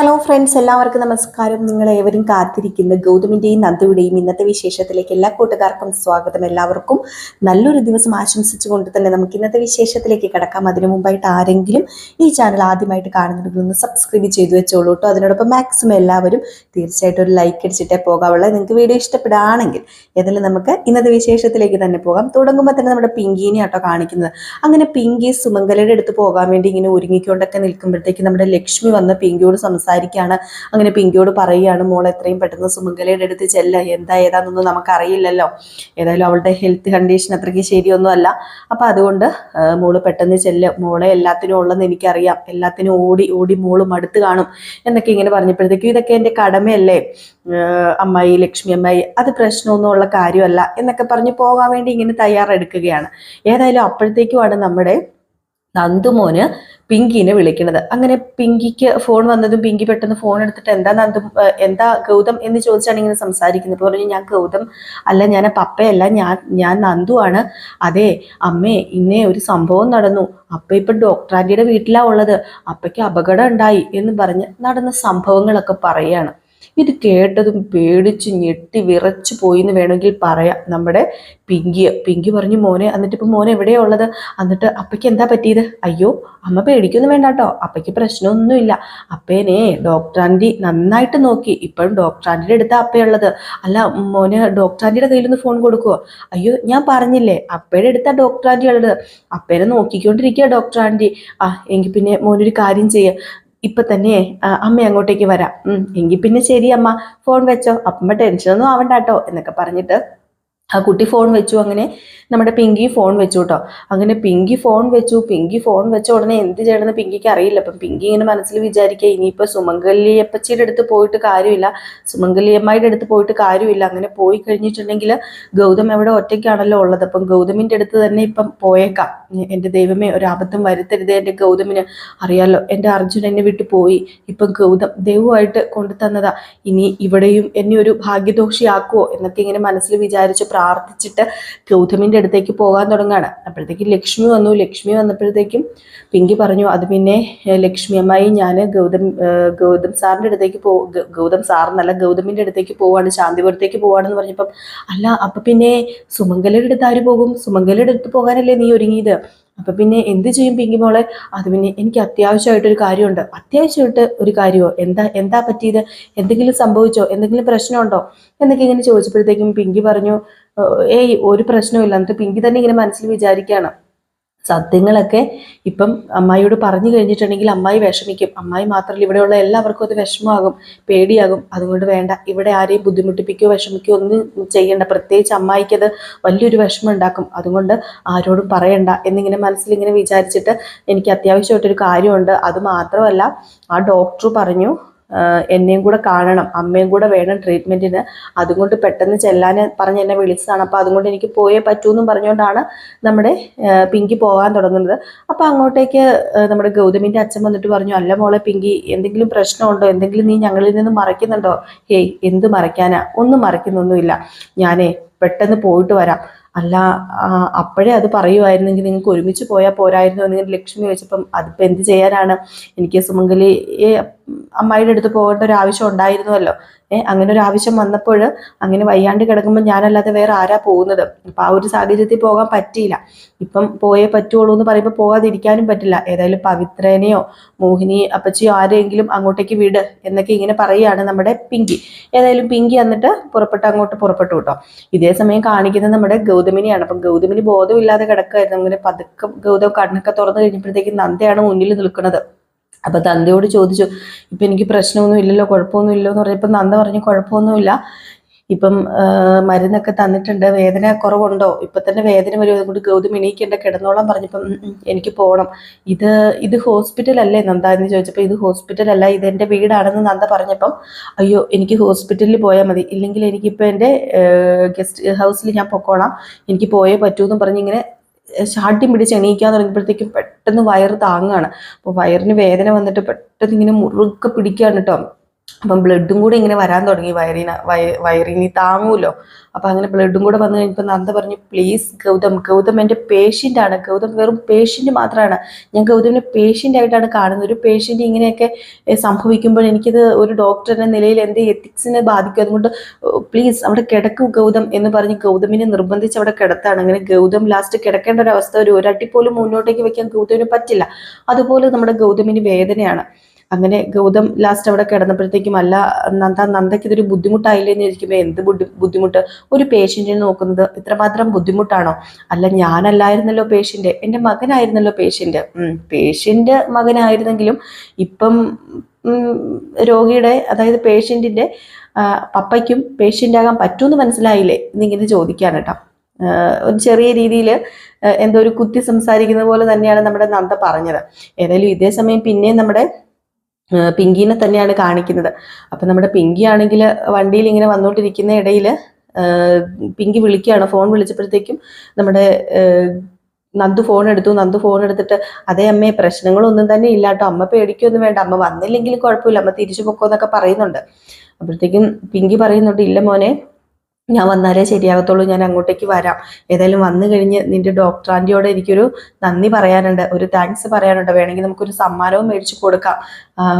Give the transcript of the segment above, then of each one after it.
Hello friends എല്ലാവർക്കും നമസ്കാരം. നിങ്ങൾ ഏവരും കാത്തിരിക്കുന്ന. ഗൗതമിന്റെയും നന്ദിയുടെയും ഇന്നത്തെ വിശേഷത്തിലേക്ക് എല്ലാ കൂട്ടുകാർക്കും സ്വാഗതം. എല്ലാവർക്കും നല്ലൊരു ദിവസം ആശംസിച്ചുകൊണ്ട് തന്നെ നമുക്ക് ഇന്നത്തെ വിശേഷത്തിലേക്ക് കിടക്കാം. അതിനു മുമ്പായിട്ട് ആരെങ്കിലും ഈ ചാനൽ ആദ്യമായിട്ട് കാണുന്നുണ്ടെങ്കിൽ ഒന്ന് സബ്സ്ക്രൈബ് ചെയ്തു വെച്ചോളൂ കേട്ടോ അതിനോടൊപ്പം മാക്സിമം എല്ലാവരും തീർച്ചയായിട്ടും ഒരു ലൈക്ക് അടിച്ചിട്ടേ പോകാവുള്ളൂ. നിങ്ങൾക്ക് വീഡിയോ ഇഷ്ടപ്പെടുകയാണെങ്കിൽ ഏതായാലും നമുക്ക് ഇന്നത്തെ വിശേഷത്തിലേക്ക് തന്നെ പോകാം. തുടങ്ങുമ്പോൾ തന്നെ നമ്മുടെ പിങ്കീനെ ആട്ടോ കാണിക്കുന്നത്. അങ്ങനെ പിങ്കി സുമംഗലയുടെ അടുത്ത് പോകാൻ വേണ്ടി ഇങ്ങനെ ഒരുങ്ങിക്കൊണ്ടൊക്കെ നിൽക്കുമ്പോഴത്തേക്ക് നമ്മുടെ ലക്ഷ്മി വന്ന് പിങ്കിയോട് സംസാരിക്കുകയാണ് അങ്ങനെ പിങ്കിയോട് പറയുകയാണ് മോൾ എത്രയും പെട്ടെന്ന് സുമംഗലയുടെ അടുത്ത് ചെല്ല. എന്താ ഏതാണെന്നൊന്നും നമുക്കറിയില്ലല്ലോ. ഏതായാലും അവളുടെ ഹെൽത്ത് കണ്ടീഷൻ അത്രയ്ക്ക് ശരിയൊന്നും അല്ല അപ്പം അതുകൊണ്ട് മോൾ പെട്ടെന്ന് ചെല്ല. മോളെ എല്ലാത്തിനും ഉള്ളതെന്ന് എനിക്കറിയാം. എല്ലാത്തിനും ഓടി ഓടി മോളും അടുത്ത് കാണും. എന്നൊക്കെ ഇങ്ങനെ പറഞ്ഞപ്പോഴത്തേക്കും ഇതൊക്കെ എന്റെ കടമയല്ലേ? അമ്മായി ലക്ഷ്മി അമ്മായി അത് പ്രശ്നമൊന്നും ഉള്ള കാര്യമല്ല. എന്നൊക്കെ പറഞ്ഞ് പോകാൻ വേണ്ടി ഇങ്ങനെ തയ്യാറെടുക്കുകയാണ്. ഏതായാലും അപ്പോഴത്തേക്കുമാണ് നമ്മുടെ നന്ദുമോന് പിങ്കിനെ വിളിക്കുന്നത്. അങ്ങനെ പിങ്കിക്ക് ഫോൺ വന്നതും പിങ്കി പെട്ടെന്ന് ഫോൺ എടുത്തിട്ട് എന്താ നന്ദു എന്താ ഗൗതം എന്ന് ചോദിച്ചാണ് ഇങ്ങനെ സംസാരിക്കുന്നത്. അപ്പോൾ പറഞ്ഞു ഞാൻ ഗൗതം അല്ല ഞാൻ പപ്പയല്ല ഞാൻ ഞാൻ നന്ദു ആണ്. അതെ അമ്മേ ഇന്നേ ഒരു സംഭവം നടന്നു. അപ്പ ഇപ്പം ഡോക്ടർ ആന്റിയുടെ വീട്ടിലാ ഉള്ളത്. അപ്പയ്ക്ക് അപകടം ഉണ്ടായി എന്ന് പറഞ്ഞ് നടന്ന സംഭവങ്ങളൊക്കെ പറയാണ്. ഇത് കേട്ടതും പേടിച്ച് ഞെട്ടി വിറച്ച് പോയി എന്ന് വേണമെങ്കിൽ പറയാം. നമ്മുടെ പിങ്കി പിങ്കി പറഞ്ഞു മോനെ എന്നിട്ട് ഇപ്പം മോനെ എവിടെയാ ഉള്ളത്? എന്നിട്ട് അപ്പയ്ക്ക് എന്താ പറ്റിയത്? അയ്യോ അമ്മ പേടിക്കൊന്നും വേണ്ട കേട്ടോ അപ്പയ്ക്ക് പ്രശ്നമൊന്നുമില്ല. അപ്പേനെ ഡോക്ടർ ആന്റി നന്നായിട്ട് നോക്കി. ഇപ്പോഴും ഡോക്ടർ ആന്റിയുടെ അടുത്താ അപ്പയുള്ളത് അല്ല മോനെ ഡോക്ടർ ആന്റിയുടെ കയ്യിലൊന്ന് ഫോൺ കൊടുക്കുവോ? അയ്യോ ഞാൻ പറഞ്ഞില്ലേ അപ്പയുടെ അടുത്താ ഡോക്ടർ ആന്റി ഉള്ളത്. അപ്പേനെ നോക്കിക്കൊണ്ടിരിക്കുക ഡോക്ടർ ആന്റി ആ എങ്കിൽ പിന്നെ മോനൊരു കാര്യം ചെയ്യ. ഇപ്പൊ തന്നെ അമ്മ അങ്ങോട്ടേക്ക് വരാം. എങ്കിൽ പിന്നെ ശരി അമ്മ ഫോൺ വെച്ചോ. അമ്മ ടെൻഷനൊന്നും ആവണ്ട കേട്ടോ എന്നൊക്കെ പറഞ്ഞിട്ട് ആ കുട്ടി ഫോൺ വെച്ചു അങ്ങനെ നമ്മുടെ പിങ്കി ഫോൺ വെച്ചു കേട്ടോ. അങ്ങനെ പിങ്കി ഫോൺ വെച്ചു പിങ്കി ഫോൺ വെച്ച ഉടനെ എന്ത് ചെയ്യണമെന്ന് പിങ്കിക്ക് അറിയില്ല. അപ്പം പിങ്കി ഇങ്ങനെ മനസ്സിൽ വിചാരിക്കുക ഇനിയിപ്പോൾ സുമംഗലിയപ്പച്ചിയുടെ അടുത്ത് പോയിട്ട് കാര്യമില്ല സുമംഗലിയമ്മയുടെ അടുത്ത് പോയിട്ട് കാര്യമില്ല. അങ്ങനെ പോയി കഴിഞ്ഞിട്ടുണ്ടെങ്കിൽ ഗൗതം എവിടെ ഒറ്റയ്ക്കാണല്ലോ ഉള്ളത്. അപ്പം ഗൗതമിന്റെ അടുത്ത് തന്നെ ഇപ്പം പോയേക്കാം. എന്റെ ദൈവമേ ഒരു അബദ്ധം വരുത്തരുതേ എന്റെ ഗൗതമിന്. അറിയാമല്ലോ എന്റെ അർജുൻ എന്നെ വിട്ടു പോയി. ഇപ്പം ഗൗതം ദൈവമായിട്ട് കൊണ്ടു തന്നതാ ഇനി ഇവിടെയും എന്നെ ഒരു ഭാഗ്യദോഷിയാക്കുമോ എന്നൊക്കെ ഇങ്ങനെ മനസ്സിൽ വിചാരിച്ച് പ്രാർത്ഥിച്ചിട്ട് ഗൗതമിന്റെ അടുത്തേക്ക് പോകാൻ തുടങ്ങുകയാണ്. അപ്പോഴത്തേക്ക് ലക്ഷ്മി വന്നു. ലക്ഷ്മി വന്നപ്പോഴത്തേക്കും പിങ്കി പറഞ്ഞു അത് പിന്നെ ലക്ഷ്മി അമ്മായി ഞാൻ ഗൗതം ഗൗതം സാറിന്റെ അടുത്തേക്ക് പോ ഗൗതം സാറിനല്ല ഗൗതമിന്റെ അടുത്തേക്ക് പോവാണ്. ശാന്തിപുരത്തേക്ക് പോവാണെന്ന് പറഞ്ഞപ്പം അല്ല അപ്പം പിന്നെ സുമംഗലയുടെ അടുത്ത് ആര് പോകും? സുമംഗലയുടെ അടുത്ത് പോകാനല്ലേ നീ ഒരുങ്ങിയത്? അപ്പം പിന്നെ എന്ത് ചെയ്യും പിങ്കി മോളെ? അത് പിന്നെ എനിക്ക് അത്യാവശ്യമായിട്ടൊരു കാര്യമുണ്ട്. അത്യാവശ്യമായിട്ട് ഒരു കാര്യമോ എന്താ എന്താ പറ്റിയത്? എന്തെങ്കിലും സംഭവിച്ചോ? എന്തെങ്കിലും പ്രശ്നമുണ്ടോ? എന്നൊക്കെ ഇങ്ങനെ ചോദിച്ചപ്പോഴത്തേക്കും പിങ്കി പറഞ്ഞു ഏയ് ഒരു പ്രശ്നവും ഇല്ല എന്നിട്ട് പിങ്കി തന്നെ ഇങ്ങനെ മനസ്സിൽ വിചാരിക്കുകയാണ്. സത്യങ്ങളൊക്കെ ഇപ്പം അമ്മായിയോട് പറഞ്ഞു കഴിഞ്ഞിട്ടുണ്ടെങ്കിൽ അമ്മായി വിഷമിക്കും. അമ്മായി മാത്രമല്ല ഇവിടെയുള്ള എല്ലാവർക്കും അത് വിഷമമാകും പേടിയാകും. അതുകൊണ്ട് വേണ്ട ഇവിടെ ആരെയും ബുദ്ധിമുട്ടിപ്പിക്കുകയോ വിഷമിക്കുകയോ ഒന്നും ചെയ്യേണ്ട. പ്രത്യേകിച്ച് അമ്മായിക്ക് അത് വലിയൊരു വിഷമം ഉണ്ടാക്കും. അതുകൊണ്ട് ആരോടും പറയണ്ട എന്നിങ്ങനെ മനസ്സിൽ ഇങ്ങനെ വിചാരിച്ചിട്ട് എനിക്ക് അത്യാവശ്യമായിട്ടൊരു കാര്യമുണ്ട്. അത് മാത്രമല്ല ആ ഡോക്ടർ പറഞ്ഞു എന്നെയും കൂടെ കാണണം അമ്മയും കൂടെ വേണം ട്രീറ്റ്മെന്റിന് അതുകൊണ്ട് പെട്ടെന്ന് ചെല്ലാൻ പറഞ്ഞ് എന്നെ വിളിച്ചതാണ്. അപ്പോൾ അതുകൊണ്ട് എനിക്ക് പോയേ പറ്റൂ എന്നും പറഞ്ഞുകൊണ്ടാണ് നമ്മുടെ പിങ്കി പോകാൻ തുടങ്ങുന്നത്. അപ്പോൾ അങ്ങോട്ടേക്ക് നമ്മുടെ ഗൗതമിന്റെ അച്ഛൻ വന്നിട്ട് പറഞ്ഞു അല്ല മോളെ പിങ്കി എന്തെങ്കിലും പ്രശ്നമുണ്ടോ? എന്തെങ്കിലും നീ ഞങ്ങളിൽ നിന്ന് മറയ്ക്കുന്നുണ്ടോ? ഹേയ് എന്ത് മറയ്ക്കാനാ? ഒന്നും മറയ്ക്കുന്നൊന്നുമില്ല. ഞാനേ പെട്ടെന്ന് പോയിട്ട് വരാം. അല്ല അപ്പോഴേ അത് പറയുമായിരുന്നെങ്കിൽ നിങ്ങൾക്ക് ഒരുമിച്ച് പോയാൽ പോരായിരുന്നു ഇങ്ങനെ ലക്ഷ്മി ചോദിച്ചപ്പം അതിപ്പോൾ എന്ത് ചെയ്യാനാണ്? എനിക്ക് സുമംഗലിയെ അമ്മായിയുടെ അടുത്ത് പോകേണ്ട ഒരു ആവശ്യം ഉണ്ടായിരുന്നുവല്ലോ. അങ്ങനെ ഒരു ആവശ്യം വന്നപ്പോൾ അങ്ങനെ വയ്യാണ്ട് കിടക്കുമ്പോൾ ഞാനല്ലാതെ വേറെ ആരാ പോകുന്നത്? അപ്പം ആ ഒരു സാഹചര്യത്തിൽ പോകാൻ പറ്റിയില്ല. ഇപ്പം പോയേ പറ്റുള്ളൂ എന്ന് പറയുമ്പോൾ പോകാതിരിക്കാനും പറ്റില്ല. ഏതായാലും പവിത്രനെയോ മോഹിനി അപ്പച്ചിയോ ആരെങ്കിലും അങ്ങോട്ടേക്ക് വിട് എന്നൊക്കെ ഇങ്ങനെ പറയുകയാണ് നമ്മുടെ പിങ്കി. ഏതായാലും പിങ്കി എന്നിട്ട് പുറപ്പെട്ട് അങ്ങോട്ട് പുറപ്പെട്ടു കേട്ടോ. ഇതേ സമയം കാണിക്കുന്നത് നമ്മുടെ ഗൗതമിനിയാണ്. അപ്പം ഗൗതമിനി ബോധമില്ലാതെ കിടക്കുമായിരുന്നു അങ്ങനെ പതുക്കെ ഗൗതം കണ്ണൊക്കെ തുറന്നു കഴിഞ്ഞപ്പോഴത്തേക്കും നന്ദയാണ് മുന്നിൽ നിൽക്കുന്നത്. അപ്പൊ തന്തയോട് ചോദിച്ചു ഇപ്പൊ എനിക്ക് പ്രശ്നമൊന്നും ഇല്ലല്ലോ കുഴപ്പമൊന്നും ഇല്ലല്ലോ എന്ന് പറഞ്ഞപ്പോൾ നന്ദ പറഞ്ഞു കുഴപ്പമൊന്നുമില്ല ഇപ്പം മരുന്നൊക്കെ തന്നിട്ടുണ്ട് വേദന കുറവുണ്ടോ? ഇപ്പൊ തന്നെ വേദന വരും അതുകൊണ്ട് ഗൗതം എണീക്കേണ്ട കിടന്നോളാം പറഞ്ഞപ്പം "ഉം, ഉം, എനിക്ക് പോകണം. ഇത് ഇത് ഹോസ്പിറ്റൽ അല്ലേ നന്ദ എന്ന് ചോദിച്ചപ്പോൾ ഇത് ഹോസ്പിറ്റൽ അല്ല ഇത് എന്റെ വീടാണെന്ന് നന്ദ പറഞ്ഞപ്പം അയ്യോ എനിക്ക് ഹോസ്പിറ്റലിൽ പോയാൽ മതി. ഇല്ലെങ്കിൽ എനിക്കിപ്പോൾ എന്റെ ഗസ്റ്റ് ഹൗസിൽ ഞാൻ പൊക്കോണം എനിക്ക് പോയേ പറ്റൂ പറഞ്ഞിങ്ങനെ ഷാഠ്യം പിടിച്ച് എണീക്കാൻ തുടങ്ങിയപ്പോഴത്തേക്കും പെട്ടെന്ന് വയറ് താങ്ങുകയാണ് അപ്പോൾ വയറിന് വേദന വന്നിട്ട് പെട്ടെന്ന് ഇങ്ങനെ മുറുക്കെ പിടിക്കുകയാണ് കേട്ടോ അപ്പം ബ്ലഡും കൂടെ ഇങ്ങനെ വരാൻ തുടങ്ങി. വയറിന് വയ വയറിന് താങ്ങൂലോ. അപ്പം അങ്ങനെ ബ്ലഡും കൂടെ വന്നു കഴിഞ്ഞപ്പോൾ നന്ദ പറഞ്ഞു പ്ലീസ് ഗൗതം ഗൗതം എന്റെ പേഷ്യന്റാണ് ഗൗതം വെറും പേഷ്യന്റ് മാത്രമാണ് ഞാൻ ഗൗതമിനെ പേഷ്യന്റ് ആയിട്ടാണ് കാണുന്നത്. ഒരു പേഷ്യന്റ് ഇങ്ങനെയൊക്കെ സംഭവിക്കുമ്പോൾ എനിക്കിത് ഒരു ഡോക്ടറിന്റെ നിലയിൽ എന്റെ എത്തിക്സിനെ ബാധിക്കും. അതുകൊണ്ട് പ്ലീസ് അവിടെ കിടക്കൂ ഗൗതം എന്ന് പറഞ്ഞ് ഗൗതമിനെ നിർബന്ധിച്ച് അവിടെ കിടത്താണ്. അങ്ങനെ ഗൗതം ലാസ്റ്റ് കിടക്കേണ്ട ഒരു അവസ്ഥ ഒരു ഒരട്ടി പോലും മുന്നോട്ടേക്ക് വെക്കാൻ ഗൗതമിന് പറ്റില്ല. അതുപോലെ നമ്മുടെ ഗൗതമിന് വേദനയാണ്. അങ്ങനെ ഗൗതം ലാസ്റ്റ് അവിടെ കിടന്നപ്പോഴത്തേക്കും അല്ല നന്ദ നന്ദയ്ക്ക് ഇതൊരു ബുദ്ധിമുട്ടായില്ലേ എന്ന് ചോദിക്കുമ്പോൾ എന്ത് ബുദ്ധി ബുദ്ധിമുട്ട്? ഒരു പേഷ്യന്റിനെ നോക്കുന്നത് ഇത്രമാത്രം ബുദ്ധിമുട്ടാണോ? അല്ല ഞാനല്ലായിരുന്നല്ലോ പേഷ്യന്റ് എന്റെ മകനായിരുന്നല്ലോ പേഷ്യന്റ് പേഷ്യന്റ് മകനായിരുന്നെങ്കിലും ഇപ്പം രോഗിയുടെ അതായത് പേഷ്യന്റിന്റെ പപ്പയ്ക്കും പേഷ്യന്റ് ആകാൻ പറ്റുമെന്ന് മനസ്സിലായില്ലേ എന്നിങ്ങനെ ചോദിക്കാൻ കേട്ടോ. ഒരു ചെറിയ രീതിയിൽ എന്തോ ഒരു കുത്തി സംസാരിക്കുന്ന പോലെ തന്നെയാണ് നമ്മുടെ നന്ദ പറഞ്ഞത്. ഏതായാലും ഇതേ സമയം പിന്നെയും നമ്മുടെ പിങ്കീനെ തന്നെയാണ് കാണിക്കുന്നത്. അപ്പം നമ്മുടെ പിങ്കി ആണെങ്കിൽ വണ്ടിയിൽ ഇങ്ങനെ വന്നുകൊണ്ടിരിക്കുന്ന ഇടയിൽ പിങ്കി വിളിക്കുകയാണ്. ഫോൺ വിളിച്ചപ്പോഴത്തേക്കും നമ്മുടെ നന്ദു ഫോൺ എടുത്തു. നന്ദു ഫോൺ എടുത്തിട്ട് അതേ അമ്മേ പ്രശ്നങ്ങളൊന്നും തന്നെ ഇല്ല കേട്ടോ. അമ്മ പേടിക്കൊന്നും വേണ്ട. അമ്മ വന്നില്ലെങ്കിലും കുഴപ്പമില്ല. അമ്മ തിരിച്ചു പൊക്കോ എന്നൊക്കെ പറയുന്നുണ്ട്. അപ്പോഴത്തേക്കും പിങ്കി പറയുന്നുണ്ട് ഇല്ല മോനെ ഞാൻ വന്നാലേ ശരിയാകത്തുള്ളൂ ഞാൻ അങ്ങോട്ടേക്ക് വരാം. ഏതായാലും വന്നു കഴിഞ്ഞ് നിന്റെ ഡോക്ടർ ആന്റിയോട് എനിക്കൊരു നന്ദി പറയാനുണ്ട് ഒരു താങ്ക്സ് പറയാനുണ്ട്. വേണമെങ്കിൽ നമുക്കൊരു സമ്മാനവും മേടിച്ചു കൊടുക്കാം.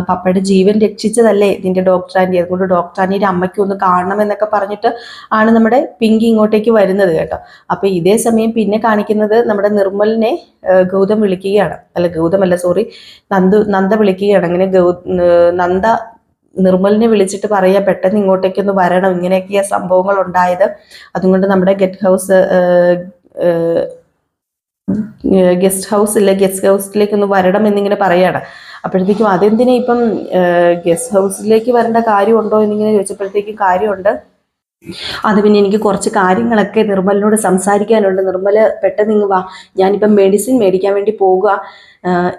പപ്പയുടെ ജീവൻ രക്ഷിച്ചതല്ലേ നിന്റെ ഡോക്ടർ ആന്റി അതുകൊണ്ട് ഡോക്ടർ ആന്റിയുടെ അമ്മയ്ക്ക് ഒന്ന് കാണണം എന്നൊക്കെ പറഞ്ഞിട്ട് ആണ് നമ്മുടെ പിങ്കി ഇങ്ങോട്ടേക്ക് വരുന്നത് കേട്ടോ. അപ്പൊ ഇതേ സമയം പിന്നെ കാണിക്കുന്നത് നമ്മുടെ നിർമ്മലിനെ ഗൗതം വിളിക്കുകയാണ്. അല്ല ഗൗതം അല്ല സോറി നന്ദു നന്ദ വിളിക്കുകയാണ്. അങ്ങനെ ഗൗ നന്ദ നിർമ്മലിനെ വിളിച്ചിട്ട് പറയുക പെട്ടെന്ന് ഇങ്ങോട്ടേക്കൊന്ന് വരണം. ഇങ്ങനെയൊക്കെയാ സംഭവങ്ങൾ ഉണ്ടായത് അതുകൊണ്ട് നമ്മുടെ ഗെറ്റ് ഹൗസ് ഗസ്റ്റ് ഹൗസ് ഇല്ല ഗസ്റ്റ് ഹൗസിലേക്ക് ഒന്ന് വരണം എന്നിങ്ങനെ പറയാണ്. അപ്പോഴത്തേക്കും അതെന്തിനാ ഇപ്പം ഗസ്റ്റ് ഹൗസിലേക്ക് വരേണ്ട കാര്യമുണ്ടോ? എന്നിങ്ങനെ ചോദിച്ചപ്പോഴത്തേക്കും കാര്യമുണ്ട്. അത് പിന്നെ എനിക്ക് കുറച്ച് കാര്യങ്ങളൊക്കെ നിർമ്മലിനോട് സംസാരിക്കാനുണ്ട്. നിർമ്മൽ പെട്ടെന്ന് ഇങ്ങ് വാ. ഞാനിപ്പം മെഡിസിൻ മേടിക്കാൻ വേണ്ടി പോകുക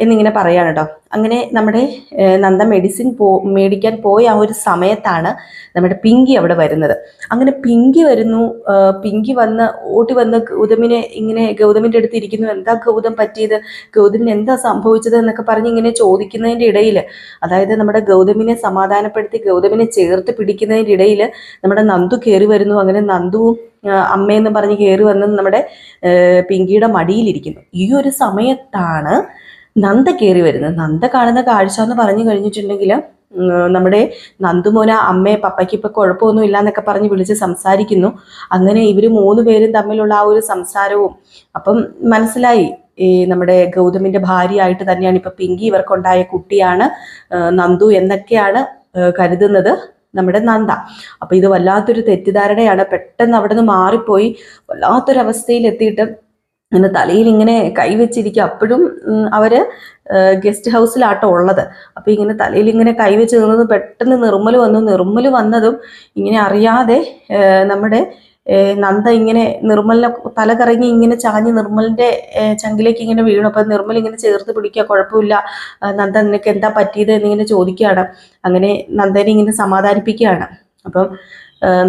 എന്നിങ്ങനെ പറയാണ് കേട്ടോ. അങ്ങനെ നമ്മുടെ നന്ദ മെഡിസിൻ പോ മേടിക്കാൻ പോയ ആ ഒരു സമയത്താണ് നമ്മുടെ പിങ്കി അവിടെ വരുന്നത്. അങ്ങനെ പിങ്കി വരുന്നു പിങ്കി വന്ന് ഓട്ടി വന്ന് ഗൗതമിനെ ഇങ്ങനെ ഗൗതമിന്റെ അടുത്ത് ഇരിക്കുന്നു. എന്താ ഗൗതം പറ്റിയത്? ഗൗതമിന് എന്താ സംഭവിച്ചത് എന്നൊക്കെ പറഞ്ഞ് ഇങ്ങനെ ചോദിക്കുന്നതിന്റെ ഇടയിൽ അതായത് നമ്മുടെ ഗൗതമിനെ സമാധാനപ്പെടുത്തി ഗൗതമിനെ ചേർത്ത് പിടിക്കുന്നതിന്റെ ഇടയിൽ നമ്മുടെ നന്ദു കയറി വരുന്നു. അങ്ങനെ നന്ദുവും അമ്മയെന്ന് പറഞ്ഞ് കയറി വന്ന് നമ്മുടെ പിങ്കിയുടെ മടിയിലിരിക്കുന്നു. ഈ ഒരു സമയത്താണ് നന്ദ കയറി വരുന്നത്. നന്ദ കാണുന്ന കാഴ്ച എന്ന് പറഞ്ഞു കഴിഞ്ഞിട്ടുണ്ടെങ്കിൽ നമ്മുടെ നന്ദുമോന അമ്മയെ പപ്പയ്ക്ക് ഇപ്പൊ കുഴപ്പമൊന്നും ഇല്ല എന്നൊക്കെ പറഞ്ഞ് വിളിച്ച് സംസാരിക്കുന്നു. അങ്ങനെ ഇവർ മൂന്ന് പേരും തമ്മിലുള്ള ആ ഒരു സംസാരവും അപ്പം മനസ്സിലായി. ഈ നമ്മുടെ ഗൗതമിന്റെ ഭാര്യയായിട്ട് തന്നെയാണ് ഇപ്പൊ പിങ്കി ഇവർക്കുണ്ടായ കുട്ടിയാണ് നന്ദു എന്നൊക്കെയാണ് കരുതുന്നത്. നമ്മുടെ നന്ദ. അപ്പൊ ഇത് വല്ലാത്തൊരു തെറ്റിദ്ധാരണയാണ്. പെട്ടെന്ന് അവിടെ നിന്ന് മാറിപ്പോയി. വല്ലാത്തൊരവസ്ഥയിൽ എത്തിയിട്ട് ഇങ്ങനെ തലയിൽ ഇങ്ങനെ കൈവച്ചിരിക്കുക. അപ്പോഴും അവർ ഗസ്റ്റ് ഹൗസിലാട്ടോ ഉള്ളത്. അപ്പൊ ഇങ്ങനെ തലയിൽ ഇങ്ങനെ കൈവച്ച് നിന്നത് പെട്ടെന്ന് നിർമ്മൽ വന്നു. നിർമ്മൽ വന്നതും ഇങ്ങനെ അറിയാതെ നമ്മുടെ നന്ദ ഇങ്ങനെ നിർമ്മലിനെ തല കറങ്ങി ഇങ്ങനെ ചാഞ്ഞ് നിർമ്മലിന്റെ ചങ്കിലേക്ക് ഇങ്ങനെ വീണു. അപ്പൊ നിർമ്മൽ ഇങ്ങനെ ചേർത്ത് പിടിക്കുക. കുഴപ്പമില്ല. നന്ദ നിനക്ക് എന്താ പറ്റിയത് എന്നിങ്ങനെ ചോദിക്കുകയാണ്. അങ്ങനെ നന്ദനെ ഇങ്ങനെ സമാധാനിപ്പിക്കുകയാണ്. അപ്പം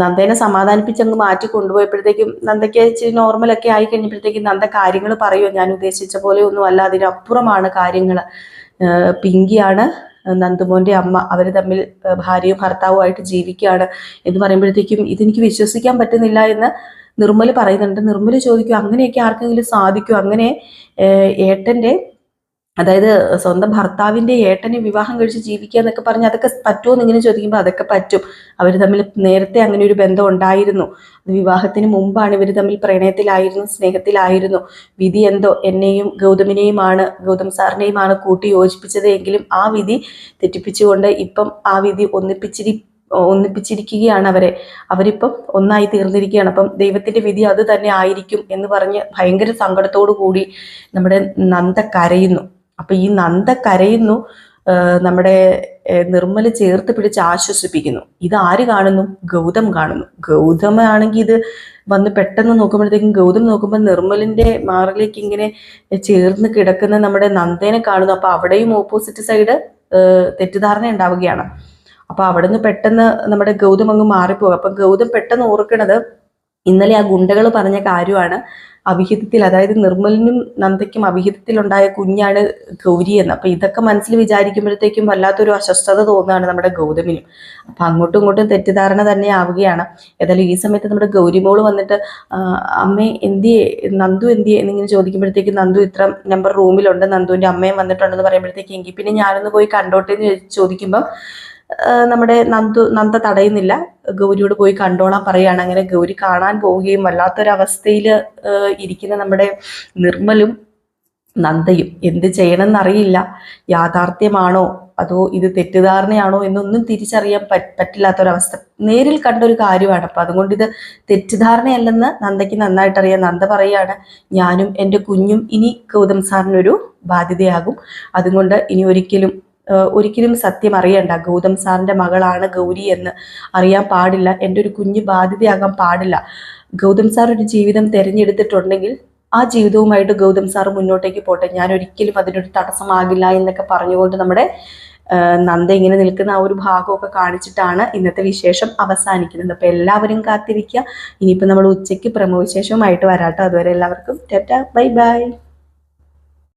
നന്ദേനെ സമാധാനിപ്പിച്ച് അങ്ങ് മാറ്റി കൊണ്ടുപോയപ്പോഴത്തേക്കും നന്ദയ്ക്ക് ഇച്ചിരി നോർമലൊക്കെ ആയി കഴിഞ്ഞപ്പോഴത്തേക്കും നന്ദ കാര്യങ്ങൾ പറയുമോ ഞാൻ ഉദ്ദേശിച്ച പോലെ ഒന്നും അല്ല അതിനപ്പുറമാണ് കാര്യങ്ങൾ പിങ്കിയാണ് നന്ദുമോന്റെ അമ്മ അവർ തമ്മിൽ ഭാര്യയും ഭർത്താവുമായിട്ട് ജീവിക്കുകയാണ് എന്ന് പറയുമ്പോഴത്തേക്കും ഇതെനിക്ക് വിശ്വസിക്കാൻ പറ്റുന്നില്ല എന്ന് നിർമ്മൽ പറയുന്നുണ്ട്. നിർമ്മൽ ചോദിക്കും അങ്ങനെയൊക്കെ ആർക്കെങ്കിലും സാധിക്കും? അങ്ങനെ ഏട്ടന്റെ അതായത് സ്വന്തം ഭർത്താവിന്റെ ഏട്ടനെ വിവാഹം കഴിച്ച് ജീവിക്കുക എന്നൊക്കെ പറഞ്ഞ് അതൊക്കെ പറ്റുമോ എന്നിങ്ങനെ ചോദിക്കുമ്പോൾ അതൊക്കെ പറ്റും. അവർ തമ്മിൽ നേരത്തെ അങ്ങനെ ഒരു ബന്ധം ഉണ്ടായിരുന്നു. വിവാഹത്തിന് മുമ്പാണ് ഇവർ തമ്മിൽ പ്രണയത്തിലായിരുന്നു സ്നേഹത്തിലായിരുന്നു. വിധി എന്തോ എന്നെയും ഗൗതമിനെയുമാണ് ഗൗതം സാറിനെയുമാണ് കൂട്ടി യോജിപ്പിച്ചത് എങ്കിലും ആ വിധി തെറ്റിപ്പിച്ചുകൊണ്ട് ഇപ്പം ആ വിധി ഒന്നിപ്പിച്ചിരി ഒന്നിപ്പിച്ചിരിക്കുകയാണ് അവരെ. അവരിപ്പം ഒന്നായി തീർന്നിരിക്കുകയാണ്. അപ്പം ദൈവത്തിന്റെ വിധി അത് തന്നെ ആയിരിക്കും എന്ന് പറഞ്ഞ് ഭയങ്കര സങ്കടത്തോടു കൂടി നമ്മുടെ നന്ദ കരയുന്നു. അപ്പൊ ഈ നന്ദ കരയുന്നു നമ്മുടെ നിർമ്മൽ ചേർത്ത് പിടിച്ച് ആശ്വസിപ്പിക്കുന്നു. ഇത് ആര് കാണുന്നു? ഗൗതം കാണുന്നു. ഗൗതമാണെങ്കിൽ ഇത് വന്ന് പെട്ടെന്ന് നോക്കുമ്പോഴത്തേക്കും ഗൗതം നോക്കുമ്പോൾ നിർമ്മലിന്റെ മാറിലേക്ക് ഇങ്ങനെ ചേർന്ന് കിടക്കുന്ന നമ്മുടെ നന്ദേനെ കാണുന്നു. അപ്പൊ അവിടെയും ഓപ്പോസിറ്റ് സൈഡ് തെറ്റിദ്ധാരണ ഉണ്ടാവുകയാണ്. അപ്പൊ അവിടെ നിന്ന് പെട്ടെന്ന് നമ്മുടെ ഗൗതം അങ്ങ് മാറിപ്പോകും. അപ്പൊ ഗൗതം പെട്ടെന്ന് ഓർക്കണത് ഇന്നലെ ആ ഗുണ്ടകൾ പറഞ്ഞ കാര്യമാണ്. അവിഹിതത്തിൽ അതായത് നിർമ്മലിനും നന്ദയ്ക്കും അവിഹിതത്തിലുണ്ടായ കുഞ്ഞാണ് ഗൗരി എന്ന്. അപ്പൊ ഇതൊക്കെ മനസ്സിൽ വിചാരിക്കുമ്പോഴത്തേക്കും വല്ലാത്തൊരു അസ്വസ്ഥത തോന്നുകയാണ് നമ്മുടെ ഗൗതമിനും. അപ്പൊ അങ്ങോട്ടും ഇങ്ങോട്ടും തെറ്റിദ്ധാരണ തന്നെ ആവുകയാണ്. ഏതായാലും ഈ സമയത്ത് നമ്മുടെ ഗൗരിമോൾ വന്നിട്ട് അമ്മേ എന്തിയെ നന്ദു എന്തിയെ എന്നിങ്ങനെ ചോദിക്കുമ്പോഴത്തേക്കും നന്ദു ഇത്ര നമ്പർ റൂമിലുണ്ട് നന്ദുവിന്റെ അമ്മയും വന്നിട്ടുണ്ടെന്ന് പറയുമ്പോഴത്തേക്ക് എങ്കിൽ പിന്നെ ഞാനൊന്ന് പോയി കണ്ടോട്ടെ എന്ന് ചോദിക്കുമ്പോൾ നമ്മുടെ നന്ദു നന്ദ തടയുന്നില്ല. ഗൗരിയോട് പോയി കണ്ടോളാൻ പറയുകയാണ് അങ്ങനെ ഗൗരി കാണാൻ പോവുകയും വല്ലാത്തൊരവസ്ഥയിൽ ഇരിക്കുന്ന നമ്മുടെ നിർമ്മലും നന്ദയും എന്ത് ചെയ്യണമെന്നറിയില്ല. യാഥാർത്ഥ്യമാണോ? അതോ ഇത് തെറ്റിദ്ധാരണയാണോ എന്നൊന്നും തിരിച്ചറിയാൻ പറ്റ പറ്റില്ലാത്തൊരവസ്ഥ. നേരിൽ കണ്ട ഒരു കാര്യമാണ്. അപ്പം അതുകൊണ്ട് ഇത് തെറ്റിദ്ധാരണയല്ലെന്ന് നന്ദയ്ക്ക് നന്നായിട്ടറിയാം നന്ദ പറയാണ്. ഞാനും എന്റെ കുഞ്ഞും ഇനി ഗൗതം സാറിനൊരു ബാധ്യതയാകും. അതുകൊണ്ട് ഇനി ഒരിക്കലും ഒരിക്കലും സത്യം അറിയണ്ട. ഗൗതം സാറിന്റെ മകളാണ് ഗൗരി എന്ന് അറിയാൻ പാടില്ല. എന്റെ ഒരു കുഞ്ഞ് ബാധ്യതയാകാൻ പാടില്ല. ഗൗതം സാർ ഒരു ജീവിതം തിരഞ്ഞെടുത്തിട്ടുണ്ടെങ്കിൽ ആ ജീവിതവുമായിട്ട് ഗൗതം സാർ മുന്നോട്ടേക്ക് പോട്ടെ. ഞാൻ ഒരിക്കലും അതിനൊരു തടസ്സമാകില്ല എന്നൊക്കെ പറഞ്ഞുകൊണ്ട് നമ്മുടെ നന്ദ ഇങ്ങനെ നിൽക്കുന്ന ആ ഒരു ഭാഗമൊക്കെ കാണിച്ചിട്ടാണ് ഇന്നത്തെ വിശേഷം അവസാനിക്കുന്നത്. അപ്പോൾ എല്ലാവരും കാത്തിരിക്കുക. ഇനിയിപ്പോൾ നമ്മൾ ഉച്ചയ്ക്ക് പ്രമോ വിശേഷവുമായിട്ട് വരാട്ടോ. അതുവരെ എല്ലാവർക്കും ടാറ്റ. Bye bye.